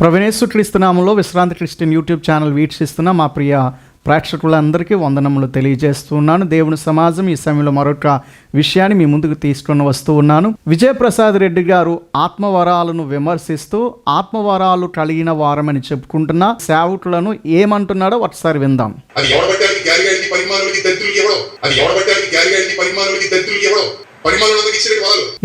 ప్రవీణేశ్వర క్రీస్తునామంలో విశ్రాంతి Christian YouTube channel వీక్షిస్తున్న మా ప్రియ ప్రేక్షకులందరికీ వందనములు తెలియజేస్తున్నాను దేవుని సమాజం ఈ సమయంలో మరొక విషయాన్ని మీ ముందుకు తీసుకొని వస్తూ ఉన్నాను. విజయప్రసాద్ రెడ్డి గారు ఆత్మవరాలను విమర్శిస్తూ ఆత్మవరాలు కలిగిన వారమని చెప్పుకుంటున్న. సేవకులను ఏమంటున్నాడో ఒకసారి విందాం. అది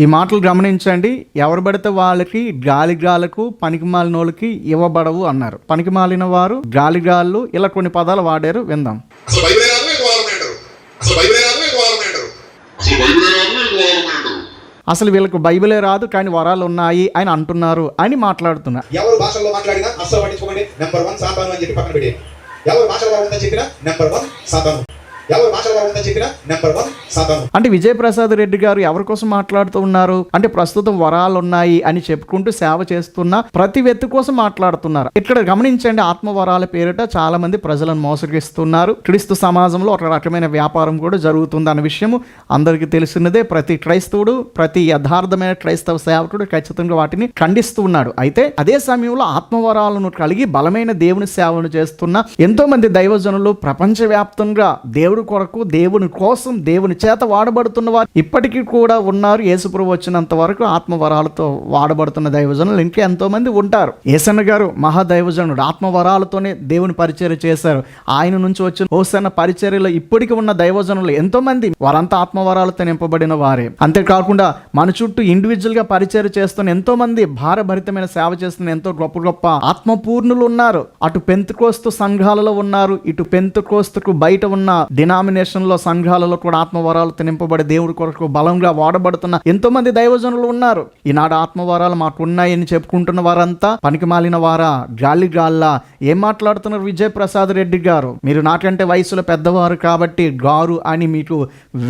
ఈ మాటలు గమనించండి ఎవరు పడితే వాళ్ళకి గాలిగాలకు పనికిమాలినోళ్ళకి ఇవ్వబడవు అన్నారు. పనికిమాలిన వారు గాలిగాళ్ళు ఇలా కొన్ని పదాలు వాడారు విందాం. అసలు వీళ్ళకి బైబిలే రాదు కానీ వరాలు ఉన్నాయి అని అంటున్నారు అని మాట్లాడుతున్నారు ఎవరు భాషల్లో మాట్లాడినా అస్సలు పట్టించుకోండి నెంబర్ వన్ సాతాను అని చెప్పి పక్కన పెట్టి ఎవరు భాషలో బాగుందని చెప్పినా నెంబర్ వన్ సాతాను. ఎవరు భాషలో బాగుందని నెంబర్ వన్ అంటే విజయప్రసాద్ రెడ్డి గారు ఎవరి కోసం మాట్లాడుతూ ఉన్నారు? అంటే ప్రస్తుతం వరాలు ఉన్నాయి అని చెప్పుకుంటూ సేవ చేస్తున్న ప్రతి వ్యక్తి కోసం మాట్లాడుతున్నారు. ఇక్కడ గమనించండి ఆత్మవరాల పేరిట చాలా మంది ప్రజలను మోసగిస్తున్నారు. క్రీస్తు సమాజంలో ఒక రకమైన వ్యాపారం కూడా జరుగుతుంది అన్న విషయము అందరికీ తెలిసినదే. ప్రతి క్రైస్తవుడు ప్రతి యథార్థమైన క్రైస్తవ సేవకుడు ఖచ్చితంగా వాటిని ఖండిస్తూ ఉన్నాడు. అయితే అదే సమయంలో ఆత్మవరాలను కలిగి బలమైన దేవుని సేవను చేస్తున్న ఎంతో మంది దైవజనులు ప్రపంచవ్యాప్తంగా దేవుడు కొరకు దేవుని కోసం దేవుని చేత వాడబడుతున్న వారు ఇప్పటికీ కూడా ఉన్నారు. యేసుప్రభు వచ్చినంత వరకు ఆత్మవరాలతో వాడబడుతున్న దైవజనులు ఇంకా ఎంతో మంది ఉంటారు. ఏసన్న గారు మహాదైవజనుడు ఆత్మవరాలతోనే దేవుని పరిచర్య చేశారు. ఆయన నుంచి వచ్చిన ఓసన్న పరిచర్యలో ఇప్పటికి ఉన్న దైవజనులు ఎంతో మంది వారంతా ఆత్మవరాలతో నింపబడిన వారే. అంతేకాకుండా మన చుట్టూ ఇండివిజువల్గా చేస్తున్న ఎంతో మంది భారభరితమైన సేవ చేస్తున్న ఎంతో గొప్ప గొప్ప ఆత్మపూర్ణులు ఉన్నారు. అటు పెంతుకోస్తు సంఘాలలో ఉన్నారు ఇటు పెంతుకోస్తుకు బయట ఉన్న డినామినేషన్లో సంఘాలలో కూడా ఆత్మవరాలతో నింపబడి దేవుడి కొరకు బలంగా వాడబడుతున్న ఎంతోమంది దైవజనులు ఉన్నారు. ఈనాడు ఆత్మవరాలు మాకు ఉన్నాయని చెప్పుకుంటున్న వారంతా పనికి మాలిన వారా? గాలి గాల్లా. ఏం మాట్లాడుతున్నారు విజయ్ ప్రసాద్ రెడ్డి గారు? మీరు నాకంటే వయసులో పెద్దవారు కాబట్టి గారు అని మీకు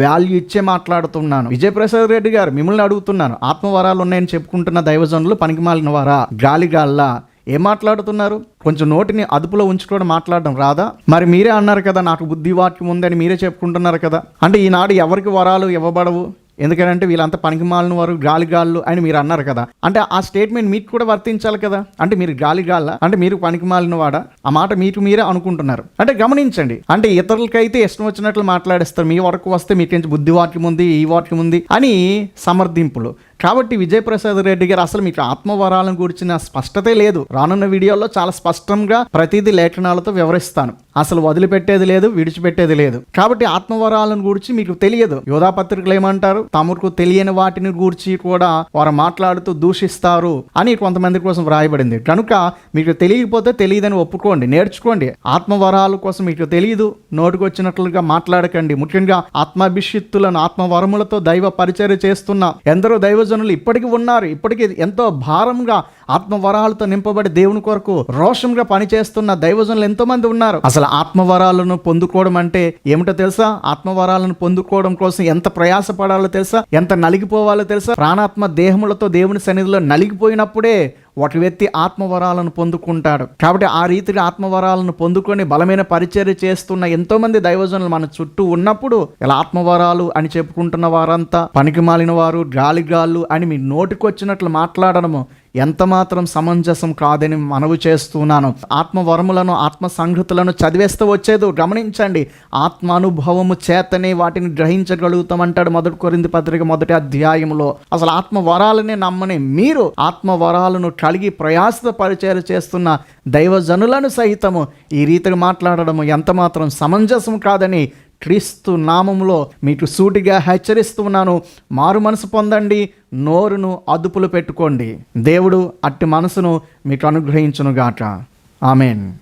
వాల్యూ ఇచ్చే మాట్లాడుతున్నాను. విజయ్ ప్రసాద్ రెడ్డి గారు మిమ్మల్ని అడుగుతున్నాను. ఆత్మవరాలు ఉన్నాయని చెప్పుకుంటున్న దైవజనులు పనికి మాలిన వారా? గాలి గాల్లా. ఏం మాట్లాడుతున్నారు? కొంచెం నోటిని అదుపులో ఉంచుకోవడం మాట్లాడడం రాదా? మరి మీరే అన్నారు కదా నాకు బుద్ధి వాక్యం ఉందని మీరే చెప్పుకుంటున్నారు కదా? అంటే ఈనాడు ఎవరికి వరాలు ఇవ్వబడవు? ఎందుకంటే వీళ్ళంతా పనికిమాలిన వారు గాలిగాళ్ళు అని మీరు అన్నారు కదా. అంటే ఆ స్టేట్మెంట్ మీకు కూడా వర్తించాలి కదా? అంటే మీరు గాలిగాళ్ళ? అంటే మీరు పనికిమాలిన వాడా? ఆ మాట మీకు మీరే అనుకుంటున్నారు. అంటే గమనించండి. అంటే ఇతరులకైతే ఇష్టం వచ్చినట్లు మాట్లాడేస్తారు. మీ వరకు వస్తే మీకు బుద్ధి వాక్యం ఉంది ఈ వాక్యం ఉంది అని సమర్థింపులు. కాబట్టి విజయప్రసాద్ రెడ్డి గారు అసలు మీకు ఆత్మవరాలను గురించిన స్పష్టతే లేదు. రానున్న వీడియోలో చాలా స్పష్టంగా ప్రతిదీ లేఖనాలతో వివరిస్తాను. అసలు వదిలిపెట్టేది లేదు విడిచిపెట్టేది లేదు. కాబట్టి ఆత్మవరాలను గురించి మీకు తెలియదు. యోధా పత్రికలు ఏమంటారు? తమకు తెలియని వాటిని గురించి కూడా వారు మాట్లాడుతూ దూషిస్తారు అని కొంతమంది కోసం వ్రాయబడింది. కనుక మీకు తెలియకపోతే తెలియదని ఒప్పుకోండి నేర్చుకోండి. ఆత్మవరాల కోసం మీకు తెలియదు. నోటికొచ్చినట్లుగా మాట్లాడకండి. ముఖ్యంగా ఆత్మాభిషిత్తులను ఆత్మవరములతో దైవ పరిచర్య చేస్తున్న ఎందరో దైవజనులు ఇప్పటికీ ఉన్నారు. ఇప్పటికీ ఎంతో భారంగా ఆత్మవరాలతో నింపబడి దేవుని కొరకు రోషంగా పనిచేస్తున్న దైవజనులు ఎంతో మంది ఉన్నారు. అసలు ఆత్మవరాలను పొందుకోవడం అంటే ఏమిటో తెలుసా? ఆత్మవరాలను పొందుకోవడం కోసం ఎంత ప్రయాసపడాలో తెలుసా? ఎంత నలిగిపోవాలో తెలుసా? ప్రాణాత్మ దేహములతో దేవుని సన్నిధిలో నలిగిపోయినప్పుడే ఒక వ్యక్తి ఆత్మవరాలను పొందుకుంటాడు. కాబట్టి ఆ రీతిగా ఆత్మవరాలను పొందుకొని బలమైన పరిచర్య చేస్తున్న ఎంతో మంది దైవజనులు మన చుట్టూ ఉన్నప్పుడు ఇలా ఆత్మవరాలు అని చెప్పుకుంటున్న వారంతా పనికి మాలిన వారు గాలిగాళ్ళు అని మీ నోటికొచ్చినట్లు మాట్లాడడము ఎంతమాత్రం సమంజసం కాదని మనవి చేస్తున్నాను. ఆత్మవరములను ఆత్మ సంగతులను చదివేస్తూ వచ్చేది. గమనించండి ఆత్మ అనుభవము చేతనే వాటిని గ్రహించగలుగుతామంటాడు మొదటి కొరింది పత్రిక మొదటి అధ్యాయంలో అసలు ఆత్మ వరాలనే నమ్మని మీరు ఆత్మ వరాలను కలిగి ప్రయాస పరిచయం చేస్తున్న దైవజనులను సహితము ఈ రీతిగా మాట్లాడడము ఎంతమాత్రం సమంజసం కాదని క్రీస్తు నామములో మీకు సూటిగా హెచ్చరిస్తున్నాను. మారు మనసు పొందండి నోరును అదుపులు పెట్టుకోండి. దేవుడు అట్టి మనసును మీకు అనుగ్రహించునుగాక. ఆమెన్.